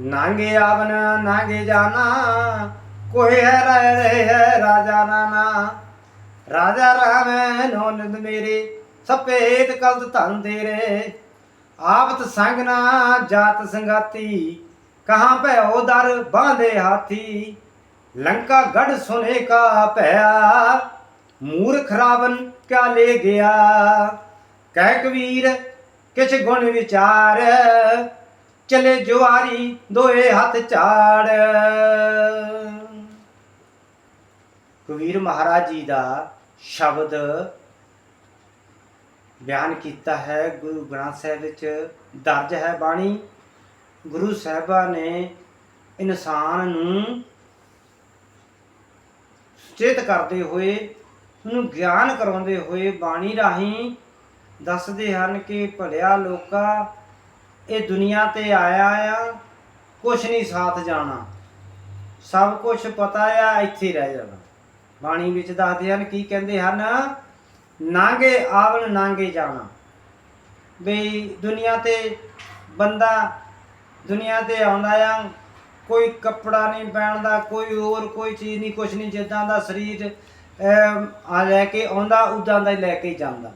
ਨਾਂਗੇ ਆਵਨ, ਨਾਂਗੇ ਜਾਣਾ ਕੋਏ ਹੈ, ਰਹਿ ਰਾਜਾ ਨਾਨਾ। ਰਾਜਾ ਰਾਮ ਨੋਨਦ ਮੇਰੇ, ਸਪੇਤ ਕਲਦ ਧਨ ਤੇਰੇ। ਆਪਤ ਸੰਗ ਨਾ ਜਾਤ ਸੰਗਾਤੀ, ਕਹਾਂ ਭੈਓ ਦਰ ਬਾਂਧੇ ਹਾਥੀ। ਲੰਕਾ ਗੜ ਸੁਨੇ ਕਾ ਭਇਆ, ਮੂਰਖ ਰਾਵਨ ਕਿਆ ਲੈ ਗਿਆ? ਕਹਿ ਕਬੀਰ, ਕਿਛ ਗੁਣ ਵਿਚਾਰ ਚਲੇ ਜੁਆਰੀ ਦੋਏ ਹੱਥ ਝਾੜ ਕਬੀਰ ਮਹਾਰਾਜ ਜੀ ਦਾ ਸ਼ਬਦ ਬਿਆਨ ਕੀਤਾ ਹੈ। ਗੁਰੂ ਗ੍ਰੰਥ ਸਾਹਿਬ ਵਿੱਚ ਦਰਜ ਹੈ ਬਾਣੀ। ਗੁਰੂ ਸਾਹਿਬਾਂ ਨੇ ਇਨਸਾਨ ਨੂੰ ਸੁਚੇਤ ਕਰਦੇ ਹੋਏ, ਉਹਨੂੰ ਗਿਆਨ ਕਰਾਉਂਦੇ ਹੋਏ ਬਾਣੀ ਰਾਹੀਂ ਦੱਸਦੇ ਹਨ ਕਿ ਭਲਿਆ ਲੋਕਾ ਇਹ ਦੁਨੀਆ ਤੇ ਆਇਆ ਆ, ਕੁਛ ਨਹੀਂ ਸਾਥ ਜਾਣਾ। ਸਭ ਕੁਝ ਪਤਾ ਆ, ਇੱਥੇ ਰਹਿ ਜਾਣਾ। ਬਾਣੀ ਵਿੱਚ ਦੱਸਦੇ ਹਨ, ਕੀ ਕਹਿੰਦੇ ਹਨ? ਨਾਂਗੇ ਆਵਣ ਨਾਂਗੇ ਜਾਣਾ। ਵੀ ਦੁਨੀਆ ਤੇ ਬੰਦਾ, ਦੁਨੀਆ ਤੇ ਆਉਂਦਾ ਆ, ਕੋਈ ਕੱਪੜਾ ਨਹੀਂ ਪਹਿਨਦਾ, ਕੋਈ ਹੋਰ ਕੋਈ ਚੀਜ਼ ਨਹੀਂ, ਕੁਛ ਨਹੀਂ, ਜਿੱਦਾਂ ਦਾ ਸਰੀਰ ਆ ਲੈ ਕੇ ਆਉਂਦਾ, ਉਦਾਂ ਦਾ ਹੀ ਲੈ ਕੇ ਜਾਂਦਾ।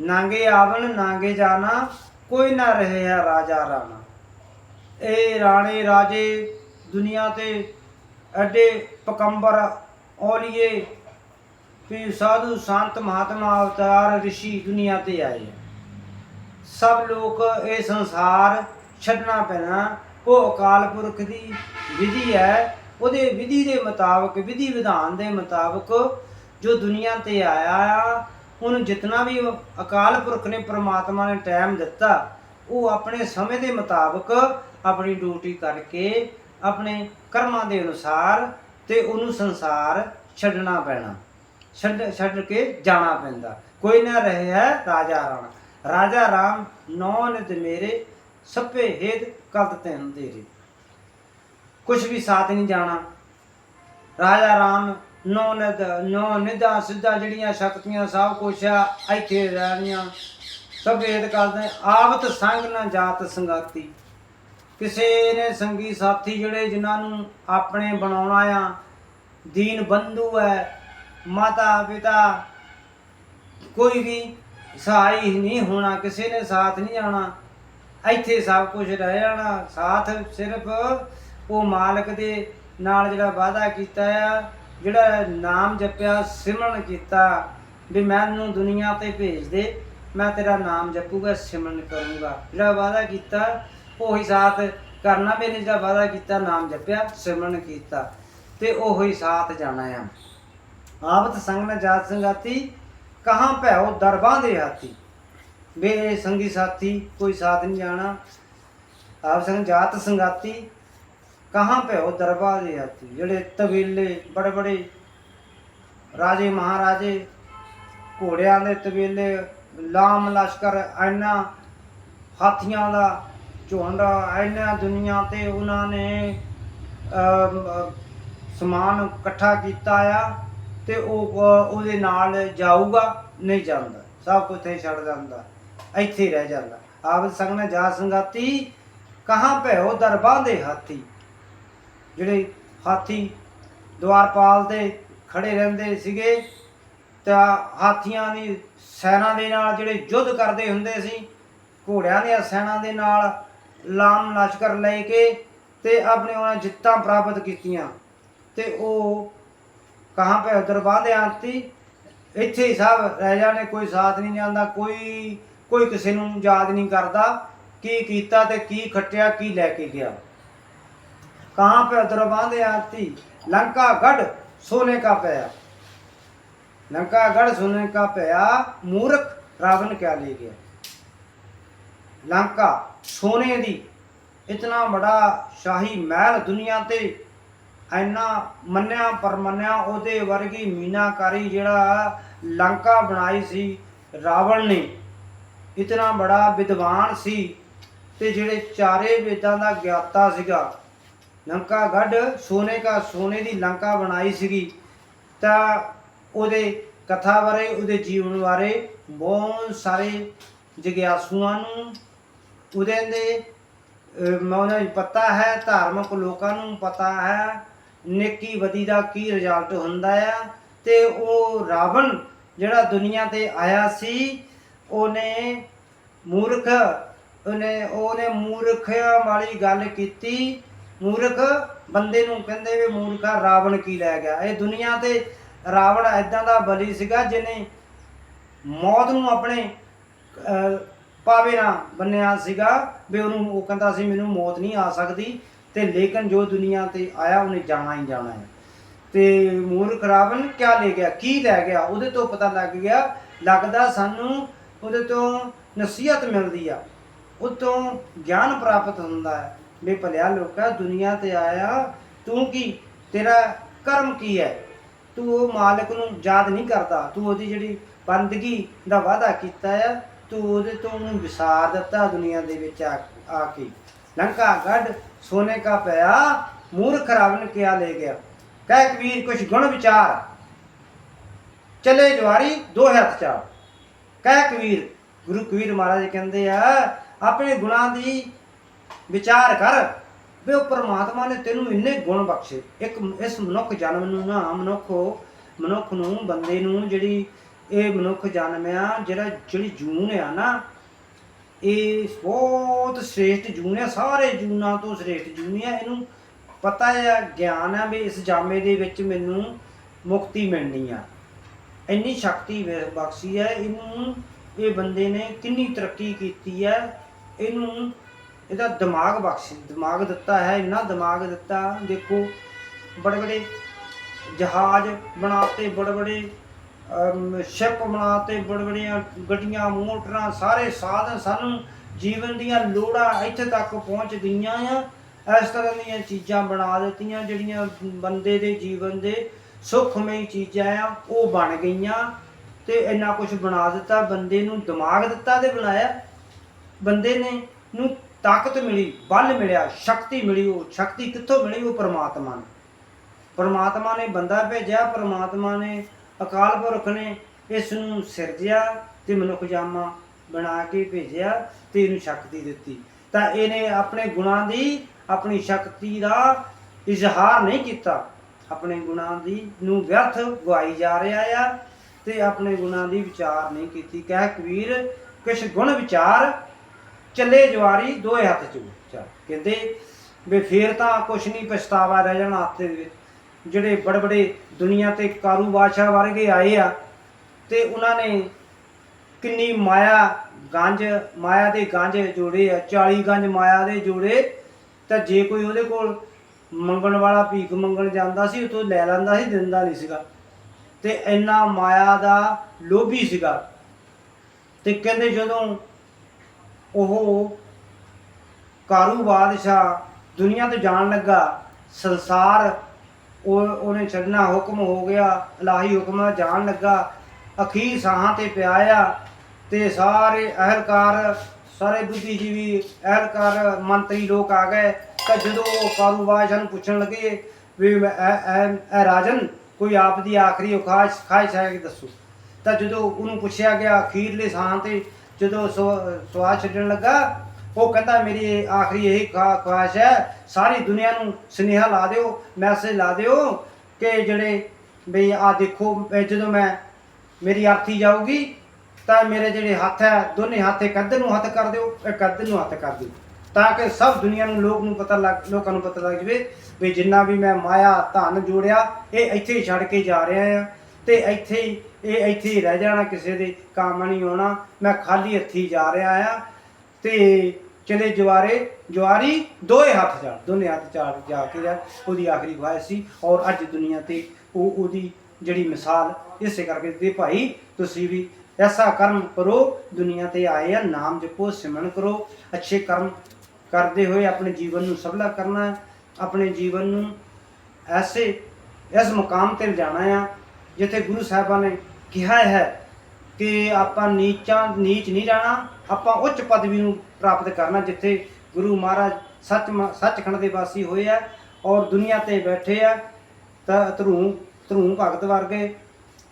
ਨਾਂਗੇ ਆਵਣ ਨਾਗੇ ਜਾਣਾ ਕੋਈ ਨਾ ਰਹੇ ਹੈ ਰਾਜਾ ਰਾਣਾ। ਇਹ ਰਾਣੇ ਰਾਜੇ ਦੁਨੀਆ ਤੇ ਐਡੇ ਪਕੰਬਰ ਔਲੀਏ ਵੀ ਸਾਧੂ ਸੰਤ ਮਹਾਤਮਾ ਅਵਤਾਰ ਰਿਸ਼ੀ ਦੁਨੀਆ ਤੇ ਆਏ ਸਭ ਲੋਕ ਇਹ ਸੰਸਾਰ ਛੱਡਣਾ ਪੈਣਾ। ਉਹ ਅਕਾਲ ਪੁਰਖ ਦੀ ਵਿਧੀ ਹੈ। ਉਹਦੇ ਵਿਧੀ ਦੇ ਮੁਤਾਬਕ, ਵਿਧੀ ਵਿਧਾਨ ਦੇ ਮੁਤਾਬਕ ਜੋ ਦੁਨੀਆ ਤੇ ਆਇਆ ਆ ਉਹਨੂੰ ਜਿਤਨਾ ਵੀ ਅਕਾਲ ਪੁਰਖ ਨੇ ਪ੍ਰਮਾਤਮਾ ਨੇ ਟਾਈਮ ਦਿੱਤਾ, ਉਹ ਆਪਣੇ ਸਮੇਂ ਦੇ ਮੁਤਾਬਕ ਆਪਣੀ ਡਿਊਟੀ ਕਰਕੇ ਆਪਣੇ ਕਰਮਾਂ ਦੇ ਅਨੁਸਾਰ ਤੇ ਉਹਨੂੰ ਸੰਸਾਰ ਛੱਡਣਾ ਪੈਣਾ, ਛੱਡ ਛੱਡ ਕੇ ਜਾਣਾ ਪੈਂਦਾ। ਕੋਈ ਨਾ ਰਹੇ ਹੈ ਰਾਜਾ ਰਾਣਾ ਰਾਜਾ ਰਾਮ ਨੌ ਨਿਤ ਮੇਰੇ ਸੱਪੇ ਹੇਦ ਕਲਤ ਤੈਨ ਤੇਰੇ। ਕੁਛ ਵੀ ਸਾਥ ਨਹੀਂ ਜਾਣਾ। ਰਾਜਾ ਰਾਮ ਨੌ ਨਿਦ ਨੌ ਨਿਦਾ ਸਿੱਧਾ ਜਿਹੜੀਆਂ ਸ਼ਕਤੀਆਂ, ਸਭ ਕੁਛ ਆ, ਇੱਥੇ ਰਹਿਣੀਆਂ ਸਭ ਹੇਦ ਕਰਦੇ, ਆਵਤ ਸੰਗ ਨਾ ਜਾਤ ਸੰਗਾਤੀ। ਕਿਸੇ ਨੇ ਸੰਗੀ ਸਾਥੀ ਜਿਹੜੇ ਜਿਨ੍ਹਾਂ ਨੂੰ ਆਪਣੇ ਬਣਾਉਣਾ ਆ, ਦੀਨ ਬੰਧੂ ਹੈ ਮਾਤਾ, ਪਿਤਾ, ਕੋਈ ਵੀ ਸਹਾਈ ਨਹੀਂ ਹੋਣਾ, ਕਿਸੇ ਨੇ ਸਾਥ ਨਹੀਂ ਜਾਣਾ ਇੱਥੇ ਸਭ ਕੁਝ ਰਹਿ ਜਾਣਾ। ਸਾਥ ਸਿਰਫ ਉਹ ਮਾਲਕ ਦੇ ਨਾਲ ਜਿਹੜਾ ਵਾਅਦਾ ਕੀਤਾ ਆ ਜਿਹੜਾ ਨਾਮ ਜਪਿਆ, ਸਿਮਰਨ ਕੀਤਾ ਵੀ ਮੈਨੂੰ ਦੁਨੀਆ ਤੇ ਭੇਜ ਦੇ, ਮੈਂ ਤੇਰਾ ਨਾਮ ਜਪੂਗਾ, ਸਿਮਰਨ ਕਰੂੰਗਾ। ਜਿਹੜਾ ਵਾਅਦਾ ਕੀਤਾ, ਉਹੀ ਸਾਥ ਕਰਨਾ ਵੀ ਨਹੀਂ, ਜਿਹੜਾ ਵਾਅਦਾ ਕੀਤਾ, ਨਾਮ ਜਪਿਆ, ਸਿਮਰਨ ਕੀਤਾ, ਤੇ ਉਹੀ ਸਾਥ ਜਾਣਾ ਆ। ਆਵਤ ਸੰਗ ਨ ਜਾਤ ਸੰਗਾਤੀ, ਕਹਾਂ ਭੈਓ ਦਰਬਾਂ ਦੇ ਹਾਥੀ। ਵੇ ਸੰਗੀ ਸਾਥੀ, ਕੋਈ ਸਾਥ ਨਹੀਂ ਜਾਣਾ। ਆਪ ਸੰਗ ਜਾਤ ਸੰਗਾਤੀ ਕਹਾਂ ਭੈਓ ਦਰਬਾਂ ਦੇ ਹਾਥੀ ਜਿਹੜੇ ਤਬੀਲੇ ਬੜੇ ਬੜੇ ਰਾਜੇ ਮਹਾਰਾਜੇ ਘੋੜਿਆਂ ਦੇ ਤਬੀਲੇ ਲਾਮ ਲਸ਼ਕਰ ਐਨਾ ਹਾਥੀਆਂ ਦਾ ਝੁੰਡ ਐਨਾ ਦੁਨੀਆ ਤੇ ਉਹਨਾਂ ਨੇ ਸਮਾਨ ਇਕੱਠਾ ਕੀਤਾ ਆ ਤੇ ਉਹ ਉਹਦੇ ਨਾਲ ਜਾਊਗਾ ਨਹੀਂ ਜਾਂਦਾ ਸਭ ਕੁਝ ਇੱਥੇ ਛੱਡ ਜਾਂਦਾ ਇੱਥੇ ਰਹਿ ਜਾਂਦਾ ਆਪ ਸੰਗ ਨੇ ਜਾ ਸੰਗਾਤੀ ਕਹਾਂ ਭੈਓ ਦਰਬਾਂ ਦੇ ਹਾਥੀ ਜਿਹੜੇ ਹਾਥੀ ਦਵਾਰਪਾਲ ਤੇ ਖੜੇ ਰਹਿੰਦੇ ਸੀਗੇ, ਤਾਂ ਹਾਥੀਆਂ ਦੀ ਸੈਨਾ ਦੇ ਨਾਲ ਜਿਹੜੇ ਯੁੱਧ ਕਰਦੇ ਹੁੰਦੇ ਸੀ, ਘੋੜਿਆਂ ਦੀਆਂ ਸੈਨਾ ਦੇ ਨਾਲ ਲਾਮ ਲਸ਼ਕਰ ਲੈ ਕੇ ਤੇ ਆਪਣੇ ਉਹਨਾਂ ਜਿੱਤਾਂ ਪ੍ਰਾਪਤ ਕੀਤੀਆਂ। ਤੇ ਉਹ ਕਹਾਂ ਪੈ ਦਰਬਾਰ ਦੇ ਆਂਤੀ ਇੱਥੇ ਹੀ ਸਭ ਰਹਿ ਜਾਣੇ, ਕੋਈ ਸਾਥ ਨਹੀਂ ਜਾਂਦਾ, ਕੋਈ ਕੋਈ ਕਿਸੇ ਨੂੰ ਯਾਦ ਨਹੀਂ ਕਰਦਾ, ਕੀ ਕੀਤਾ ਤੇ ਕੀ ਖੱਟਿਆ, ਕੀ ਲੈ ਕੇ ਗਿਆ। ਕਹਾਂ ਪੇ ਦਰਬਾਰ ਦੇ ਆਂਤੀ ਲੰਕਾ ਗੜ ਸੋਨੇ ਕਾ ਪਿਆ। ਲੰਕਾ ਗੜ ਸੋਨੇ ਕਾ ਪਿਆ, ਮੂਰਖ ਰਾਵਣ ਕਿਆ ਲੈ ਗਿਆ। ਲੰਕਾ ਸੋਨੇ ਦੀ, ਇਤਨਾ ਬੜਾ ਸ਼ਾਹੀ ਮਹਿਲ ਦੁਨੀਆ ਤੇ, ਐਨਾ ਮੰਨਿਆ ਪਰਮੰਨਿਆ ਉਹਦੇ ਵਰਗੀ ਮੀਨਾਕਾਰੀ ਜਿਹੜਾ ਲੰਕਾ ਬਣਾਈ ਸੀ ਰਾਵਣ ਨੇ। ਇਤਨਾ ਬੜਾ ਵਿਦਵਾਨ ਸੀ ਤੇ ਜਿਹੜੇ ਚਾਰੇ ਵੇਦਾਂ ਦਾ ਗਿਆਤਾ ਸੀਗਾ ਲੰਕਾ ਗੱਡ, ਸੋਨੇ ਕਾ, ਸੋਨੇ ਦੀ ਲੰਕਾ ਬਣਾਈ ਸੀਗੀ। ਤਾਂ ਉਹਦੇ ਕਥਾ ਬਾਰੇ, ਉਹਦੇ ਜੀਵਨ ਬਾਰੇ ਬਹੁਤ ਸਾਰੇ ਜਿਗਿਆਸੂਆਂ ਨੂੰ, ਉਹਦੇ ਦੇ ਉਹਨਾਂ ਨੂੰ ਪਤਾ ਹੈ, ਧਾਰਮਿਕ ਲੋਕਾਂ ਨੂੰ ਪਤਾ ਹੈ, ਨੇਕੀ ਬਦੀ ਦਾ ਕੀ ਰਿਜ਼ਲਟ ਹੁੰਦਾ ਆ। ਤੇ ਉਹ ਰਾਵਣ ਜਿਹੜਾ ਦੁਨੀਆ ਤੇ ਆਇਆ ਸੀ, ਉਹਨੇ ਮੂਰਖ, ਉਹਨੇ ਉਹਨੇ ਮੂਰਖਿਆਂ ਵਾਲੀ ਗੱਲ ਕੀਤੀ। ਮੂਰਖ ਬੰਦੇ ਨੂੰ ਕਹਿੰਦੇ ਵੀ ਮੂਰਖਾ ਰਾਵਣ ਕੀ ਲੈ ਗਿਆ। ਇਹ ਦੁਨੀਆ ਤੇ ਰਾਵਣ ਐਦਾਂ ਦਾ ਬਲੀ ਸੀਗਾ ਜਿਹਨੇ ਮੌਤ ਨੂੰ ਆਪਣੇ ਪਾਵੇ ਨਾ ਬੰਨਿਆ ਸੀਗਾ ਵੀ ਉਹਨੂੰ, ਉਹ ਕਹਿੰਦਾ ਸੀ ਮੈਨੂੰ ਮੌਤ ਨਹੀਂ ਆ ਸਕਦੀ ਤੇ ਲੇਕਿਨ ਜੋ ਦੁਨੀਆ ਤੇ ਆਇਆ ਉਹਨੇ ਜਾਣਾ ਹੀ ਜਾਣਾ ਹੈ। ਤੇ ਮੂਰਖ ਰਾਵਣ ਕਿਆ ਲੈ ਗਿਆ? ਕੀ ਲੈ ਗਿਆ? ਉਹਦੇ ਤੋਂ ਪਤਾ ਲੱਗ ਗਿਆ, ਲੱਗਦਾ ਸਾਨੂੰ ਉਹਦੇ ਤੋਂ ਨਸੀਹਤ ਮਿਲਦੀ ਆ। ਉਹ ਤੋਂ ਗਿਆਨ ਪ੍ਰਾਪਤ ਹੁੰਦਾ ਹੈ। ਵੀ ਭਲਿਆ ਲੋਕਾ, ਦੁਨੀਆ ਤੇ ਆਇਆ, ਤੂੰ ਕੀ? ਤੇਰਾ ਕਰਮ ਕੀ ਹੈ? ਤੂੰ ਉਹ ਮਾਲਕ ਨੂੰ ਯਾਦ ਨਹੀਂ ਕਰਦਾ। ਤੂੰ ਉਹਦੀ ਜਿਹੜੀ ਬੰਦਗੀ ਦਾ ਵਾਅਦਾ ਕੀਤਾ ਹੈ ਤੂੰ ਉਹਦੇ ਤੋਂ ਉਹਨੂੰ ਵਿਸਾਰ ਦਿੱਤਾ ਦੁਨੀਆ ਦੇ ਵਿੱਚ ਆ ਕੇ। ਲੰਕਾ ਗੜ ਸੋਨੇ ਕਾ ਪਿਆ, ਮੂਰਖ ਰਾਵਣ ਕਿਆ ਲੈ ਗਿਆ? ਕਹਿ ਕਬੀਰ, ਕੁਛ ਗੁਣ ਵਿਚਾਰ। ਚਲੇ ਜਵਾਰੀ, ਦੋ ਹੱਥ ਚਾ ਕਹਿ ਕਬੀਰ, ਗੁਰੂ ਕਬੀਰ ਮਹਾਰਾਜ ਕਹਿੰਦੇ ਆ, ਆਪਣੇ ਗੁਣਾਂ ਦੀ ਵਿਚਾਰ ਕਰ ਵੀ ਉਹ ਪ੍ਰਮਾਤਮਾ ਨੇ ਤੈਨੂੰ ਇੰਨੇ ਗੁਣ ਬਖਸ਼ੇ। ਇੱਕ ਇਸ ਮਨੁੱਖ ਜਨਮ ਨੂੰ ਨਾ ਮਨੁੱਖੋ ਮਨੁੱਖ ਨੂੰ, ਬੰਦੇ ਨੂੰ ਜਿਹੜੀ ਇਹ ਮਨੁੱਖ ਜਨਮ ਆ, ਜਿਹੜਾ ਜਿਹੜੀ ਜੂਨ ਆ ਨਾ, ਇਹ ਬਹੁਤ ਸ੍ਰੇਸ਼ਟ ਜੂਨ ਹੈ ਸਾਰੇ ਜੂਨਾਂ ਤੋਂ ਸ੍ਰੇਸ਼ਟ ਜੂਨ ਆ। ਇਹਨੂੰ ਪਤਾ ਹੈ ਗਿਆਨ ਆ ਵੀ ਇਸ ਜਾਮੇ ਦੇ ਵਿੱਚ ਮੈਨੂੰ ਮੁਕਤੀ ਮਿਲਣੀ ਆ। ਇੰਨੀ ਸ਼ਕਤੀ ਬਖਸ਼ੀ ਹੈ ਇਹਨੂੰ ਇਹ ਬੰਦੇ ਨੇ ਕਿੰਨੀ ਤਰੱਕੀ ਕੀਤੀ ਹੈ ਇਹਨੂੰ ਇਹਦਾ ਦਿਮਾਗ ਬਖਸ਼, ਦਿਮਾਗ ਦਿੱਤਾ ਹੈ, ਇੰਨਾ ਦਿਮਾਗ ਦਿੱਤਾ, ਦੇਖੋ ਬੜੇ ਬੜੇ ਜਹਾਜ਼ ਬਣਾਤੇ ਬੜੇ ਬੜੇ ਸ਼ਿਪ ਬਣਾਤੇ ਬੜੇ ਬੜੀਆਂ ਗੱਡੀਆਂ, ਮੋਟਰਾਂ, ਸਾਰੇ ਸਾਧਨ ਸਾਨੂੰ ਜੀਵਨ ਦੀਆਂ ਲੋੜਾਂ ਇੱਥੇ ਤੱਕ ਪਹੁੰਚ ਗਈਆਂ ਆ। ਇਸ ਤਰ੍ਹਾਂ ਦੀਆਂ ਚੀਜ਼ਾਂ ਬਣਾ ਦਿੱਤੀਆਂ, ਜਿਹੜੀਆਂ ਬੰਦੇ ਦੇ ਜੀਵਨ ਦੇ ਸੁਖਮਈ ਚੀਜ਼ਾਂ ਆ, ਉਹ ਬਣ ਗਈਆਂ। ਤੇ ਇੰਨਾ ਕੁਝ ਬਣਾ ਦਿੱਤਾ, ਬੰਦੇ ਨੂੰ ਦਿਮਾਗ ਦਿੱਤਾ ਤੇ ਬਣਾਇਆ ਬੰਦੇ ਨੇ ਨੂੰ ਤਾਕਤ ਮਿਲੀ, ਬਲ ਮਿਲਿਆ, ਸ਼ਕਤੀ ਮਿਲੀ ਉਹ, ਸ਼ਕਤੀ ਕਿੱਥੋਂ ਮਿਲੀ ਉਹ ਪਰਮਾਤਮਾ ਨੂੰ। ਪਰਮਾਤਮਾ ਨੇ ਬੰਦਾ ਭੇਜਿਆ, ਪਰਮਾਤਮਾ ਨੇ ਅਕਾਲ ਪੁਰਖ ਨੇ ਇਸ ਨੂੰ ਸਿਰਜਿਆ ਤੇ ਮਨੁੱਖ ਜਾਮਾ ਬਣਾ ਕੇ ਭੇਜਿਆ ਤੇ ਇਹਨੂੰ ਸ਼ਕਤੀ ਦਿੱਤੀ। ਤਾਂ ਇਹਨੇ ਆਪਣੇ ਗੁਣਾਂ ਦੀ, ਆਪਣੀ ਸ਼ਕਤੀ ਦਾ ਇਜ਼ਹਾਰ ਨਹੀਂ ਕੀਤਾ। ਆਪਣੇ ਗੁਣਾਂ ਦੀ ਨੂੰ ਵਿਅਰਥ ਗਵਾਈ ਜਾ ਰਿਹਾ ਆ ਤੇ ਆਪਣੇ ਗੁਣਾਂ ਦੀ ਵਿਚਾਰ ਨਹੀਂ ਕੀਤੀ। ਕਹਿ ਕਬੀਰ ਕਿਛ ਗੁਣ ਵਿਚਾਰ ਚੱਲੇ ਜਵਾਰੀ ਦੋਏ ਹੱਥ ਚ। ਚੱਲ, ਕਹਿੰਦੇ ਵੀ ਫੇਰ ਤਾਂ ਕੁਛ ਨਹੀਂ ਪਛਤਾਵਾ ਰਹਿ ਜਾਣਾ ਹੱਥੇ ਦੇ ਵਿੱਚ। ਜਿਹੜੇ ਬੜੇ ਬੜੇ ਦੁਨੀਆ ਤੇ ਕਾਰੂ ਬਾਦਸ਼ਾਹ ਵਰਗੇ ਆਏ ਆ, ਤੇ ਉਹਨਾਂ ਨੇ ਕਿੰਨੀ ਮਾਇਆ ਗੰਜ, ਮਾਇਆ ਦੇ ਗੰਜ ਜੋੜੇ ਆ 40 ਗੰਜ ਮਾਇਆ ਦੇ ਜੋੜੇ। ਤਾਂ ਜੇ ਕੋਈ ਉਹਦੇ ਕੋਲ ਮੰਗਣ ਵਾਲਾ ਭੀਖ ਮੰਗਣ ਜਾਂਦਾ ਸੀ ਉਹ ਲੈ ਲੈਂਦਾ ਸੀ, ਦਿੰਦਾ ਨਹੀਂ ਸੀਗਾ। ਤੇ ਇੰਨਾ ਮਾਇਆ ਦਾ ਲੋਭੀ ਸੀਗਾ। ਤੇ ਕਹਿੰਦੇ ਜਦੋਂ ਉਹ ਕਾਰੂ ਬਾਦਸ਼ਾਹ ਦੁਨੀਆ ਤੋਂ ਜਾਣ ਲੱਗਾ। ਸੰਸਾਰ ਉਹ, ਉਹਨੇ ਛੱਡਣਾ ਹੁਕਮ ਹੋ ਗਿਆ, ਇਲਾਹੀ ਹੁਕਮ ਜਾਣ ਲੱਗਾ। ਅਖੀਰ ਸਾਹਾਂ ਤੇ ਪਿਆ ਆ ਤੇ ਸਾਰੇ ਅਹਲਕਾਰ, ਸਾਰੇ ਬੁੱਧੀਜੀਵੀ ਅਹਲਕਾਰ, ਮੰਤਰੀ ਲੋਕ ਆ ਗਏ। ਤਾਂ ਜਦੋਂ ਉਹ ਕਾਰੂ ਬਾਦਸ਼ਾਹ ਨੂੰ ਪੁੱਛਣ ਲੱਗੇ ਵੀ ਮੈਂ ਰਾਜਨ, ਕੋਈ ਆਪ ਦੀ ਆਖਰੀ ਖਾਹਿਸ਼ ਖਾਹਿਸ਼ ਹੈ ਕਿ ਦੱਸੋ? ਤਾਂ ਜਦੋਂ ਉਹਨੂੰ ਪੁੱਛਿਆ ਗਿਆ, ਅਖੀਰਲੇ ਸਾਹ ਤੇ ਜਦੋਂ ਸਵਾ- ਸਵਾਲ ਛੱਡਣ ਲੱਗਾ, ਉਹ ਕਹਿੰਦਾ, ਮੇਰੀ ਆਖਰੀ ਇਹੀ ਖਾ- ਖੁਆਇਸ਼ ਹੈ। ਸਾਰੀ ਦੁਨੀਆ ਨੂੰ ਸੁਨੇਹਾ ਲਾ ਦਿਓ ਮੈਸੇਜ ਲਾ ਦਿਓ ਕਿ ਜਿਹੜੇ ਵੀ ਆ ਦੇਖੋ ਜਦੋਂ ਮੈਂ, ਮੇਰੀ ਆਰਥੀ ਜਾਊਗੀ, ਤਾਂ ਮੇਰੇ ਜਿਹੜੇ ਹੱਥ ਹੈ, ਦੋਨੇ ਹੱਥ ਇੱਕ ਨੂੰ ਹੱਥ ਕਰ ਦਿਓ ਇਹ ਅੱਧੇ ਨੂੰ ਹੱਥ ਕਰ ਦਿਓ। ਤਾਂ ਕਿ ਸਭ ਦੁਨੀਆ ਨੂੰ ਲੋਕ ਨੂੰ ਪਤਾ ਲੱਗ, ਲੋਕਾਂ ਨੂੰ ਪਤਾ ਲੱਗ ਜਵੇ ਵੀ ਜਿੰਨਾ ਵੀ ਮੈਂ ਮਾਇਆ, ਧਨ ਜੋੜਿਆ, ਇਹ ਇੱਥੇ ਛੱਡ ਕੇ ਜਾ ਰਿਹਾ ਆ। ਤੇ ਇੱਥੇ ਹੀ, ਇਹ ਇੱਥੇ ਹੀ ਰਹਿ ਜਾਣਾ, ਕਿਸੇ ਦੇ ਕੰਮ ਨਹੀਂ ਆਉਣਾ। ਮੈਂ ਖਾਲੀ ਹੱਥੀ ਜਾ ਰਿਹਾ ਆ ਤੇ ਚਲੇ ਜਵਾਰੇ, ਜਵਾਰੀ ਦੋਏ ਹੱਥ ਜਾ ਦੋਨੇ ਹੱਥ ਚਾੜ ਜਾ ਕੇ ਜਾ, ਉਹਦੀ ਆਖਰੀ ਖੁਆਇਸ਼ ਸੀ ਔਰ ਅੱਜ ਦੁਨੀਆ ਤੇ ਉਹ ਉਹਦੀ ਜਿਹੜੀ ਮਿਸਾਲ, ਇਸੇ ਕਰਕੇ ਦੇ ਭਾਈ, ਤੁਸੀਂ ਵੀ ਐਸਾ ਕਰਮ ਕਰੋ, ਦੁਨੀਆ ਤੇ ਆਏ ਆ, ਨਾਮ ਜਪੋ, ਸਿਮਰਨ ਕਰੋ, ਅੱਛੇ ਕਰਮ ਕਰਦੇ ਹੋਏ ਆਪਣੇ ਜੀਵਨ ਨੂੰ ਸਫਲਾ ਕਰਨਾ ਆਪਣੇ ਜੀਵਨ ਨੂੰ ਐਸੇ, ਇਸ ਮੁਕਾਮ ਤੇ ਲਿਜਾਣਾ ਆ ਜਿੱਥੇ ਗੁਰੂ ਸਾਹਿਬਾਂ ਨੇ ਕਿਹਾ ਹੈ ਕਿ ਆਪਾਂ ਨੀਚਾਂ, ਨੀਚ ਨਹੀਂ ਰਹਿਣਾ, ਆਪਾਂ ਉੱਚ ਪਦਵੀ ਨੂੰ ਪ੍ਰਾਪਤ ਕਰਨਾ, ਜਿੱਥੇ ਗੁਰੂ ਮਹਾਰਾਜ ਸੱਚ ਸੱਚਖੰਡ ਦੇ ਵਾਸੀ ਹੋਏ ਆ ਔਰ ਦੁਨੀਆ ਤੇ ਬੈਠੇ ਆ, ਤਾਂ ਧਰੂ ਧਰੂ ਭਗਤ ਵਰਗੇ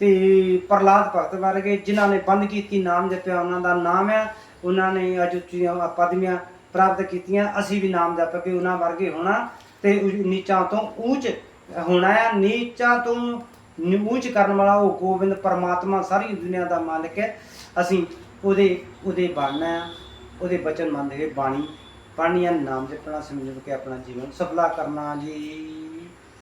ਤੇ ਪ੍ਰਲਾਦ ਭਗਤ ਵਰਗੇ, ਜਿਨ੍ਹਾਂ ਨੇ ਬੰਦ ਕੀਤੀ ਨਾਮ ਜਪਿਆ, ਉਹਨਾਂ ਦਾ ਨਾਮ ਆ, ਉਹਨਾਂ ਨੇ ਅੱਜ ਉੱਚੀਆਂ ਪਦਵੀਆਂ ਪ੍ਰਾਪਤ ਕੀਤੀਆਂ, ਅਸੀਂ ਵੀ ਨਾਮ ਜਪ ਕੇ ਉਹਨਾਂ ਵਰਗੇ ਹੋਣਾ ਤੇ ਨੀਚਾਂ ਤੋਂ ਉੱਚ ਹੋਣਾ ਹੈ ਨੀਚਾਂ ਤੋਂ ਨੀ- ਕਰਨ ਵਾਲਾ ਉਹ ਗੋਬਿੰਦ ਪਰਮਾਤਮਾ ਸਾਰੀ ਦੁਨੀਆ ਦਾ ਮਾਲਕ ਹੈ। ਅਸੀਂ ਉਹਦੇ ਉਹਦੇ ਬਣਨਾ ਹੈ, ਉਹਦੇ ਬਚਨ ਮੰਨਦੇ ਹੋਏ ਬਾਣੀ ਪੜ੍ਹਨੀ ਹੈ ਨਾਮ ਜਪਣਾ ਸਮਝ ਕੇ ਆਪਣਾ ਜੀਵਨ ਸਫਲਾ ਕਰਨਾ ਜੀ।